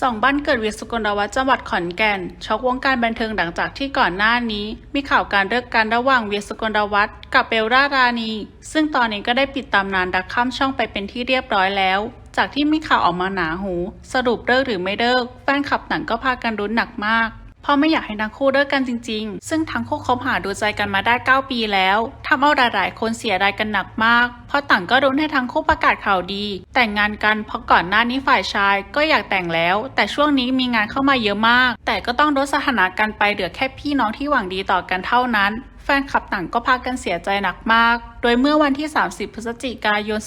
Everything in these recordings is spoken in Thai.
สองบ้านเกิดเวียสุกลวัฒน์จังหวัดขอนแก่นช็อกวงการบันเทิงหลังจากที่ก่อนหน้านี้ มีข่าวการเลิกกันระหว่างเวียสุกลวัฒน์กับเบลลารานี ซึ่งตอนนี้ก็ได้ปิดตำนานดักข้ามช่องไปเป็นที่เรียบร้อยแล้ว จากที่มีข่าวออกมาหนาหู สรุปเลิกหรือไม่เลิกแฟนคลับหนังก็พากันรุ้นหนักมาก เพราะไม่อยากให้ทั้งคู่เลิกกันจริง ๆ ซึ่งทั้งคู่คบหาดูใจกันมาได้ 9 ปีแล้ว ทำเอาหลาย ๆ คนเสียดายกันหนักมาก เพราะต่างก็รุ้นให้ทั้งคู่ประกาศข่าวดี แต่งงานกันเพราะก่อนหน้านี้ฝ่ายชายก็อยากแต่งแล้ว แต่ช่วงนี้มีงานเข้ามาเยอะมาก แต่ก็ต้องลดสถานะกันไปเหลือแค่พี่น้องที่หวังดีต่อกันเท่านั้นแฟนคลับต่างก็พากันเสียใจหนักมาก โดยเมื่อวันที่ 30 พฤศจิกายน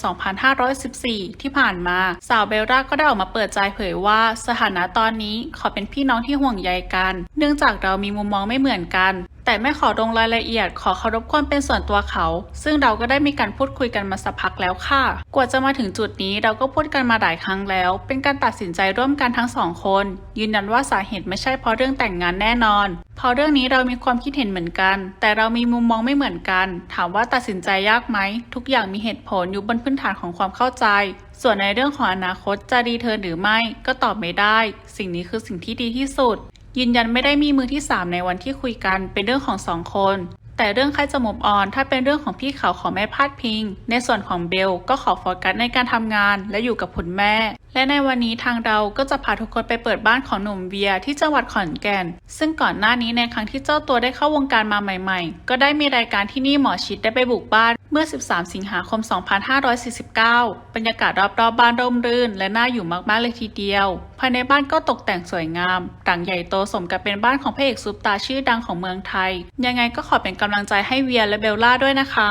2514 ที่ผ่านมา สาวเบลล่าก็ได้ออกมาเปิดใจเผยว่าสถานะตอนนี้ขอเป็นพี่น้องที่ห่วงใยกัน เนื่องจากเรามีมุมมองไม่เหมือนกัน แต่ไม่ขอลงรายละเอียดขอเคารพความเป็นส่วนตัวเขา ซึ่งเราก็ได้มีการพูดคุยกันมาสักพักแล้วค่ะ กว่าจะมาถึงจุดนี้เราก็พูดกันมาหลายครั้งแล้ว เป็นการตัดสินใจร่วมกันทั้งสองคน ยืนยันว่าสาเหตุไม่ใช่เพราะเรื่องแต่งงานแน่นอนพราะเรื่องนี้เรามีความคิดเห็นเหมือนกัน แต่เรามีมุมมองไม่เหมือนกัน ถามว่าตัดสินใจยากไหม ทุกอย่างมีเหตุผลอยู่บนพื้นฐานของความเข้าใจ ส่วนในเรื่องของอนาคตจะดีเทิร์นหรือไม่ ก็ตอบไม่ได้ สิ่งนี้คือสิ่งที่ดีที่สุด ยืนยันไม่ได้มีมือที่ 3 ในวันที่คุยกันเป็นเรื่องของสองคน แต่เรื่องใครจะมุมออน ถ้าเป็นเรื่องของพี่เขาขอไม่พลาดพิง ในส่วนของเบลก็ขอโฟกัสในการทำงานและอยู่กับคุณแม่ และในวันนี้ทางเราก็จะพาทุกคนไปเปิดบ้านของหนุ่มเวียที่จังหวัดขอนแก่น ซึ่งก่อนหน้านี้ในครั้งที่เจ้าตัวได้เข้าวงการมาใหม่ ๆ ก็ได้มีรายการที่นี่หมอชิดได้ไปบุกบ้าน เมื่อ 13 สิงหาคม 2549 บรรยากาศรอบๆบบ้านร่มรื่น และน่าอยู่มากๆเลยทีเดียว ภายในบ้านก็ตกแต่งสวยงามหลังใหญ่โตสมกับเป็นบ้านของพระเอกซุปตาชื่อดังของเมืองไทย ยังไงก็ขอเป็นกำลังใจให้เวียและเบลล่าด้วยนะคะ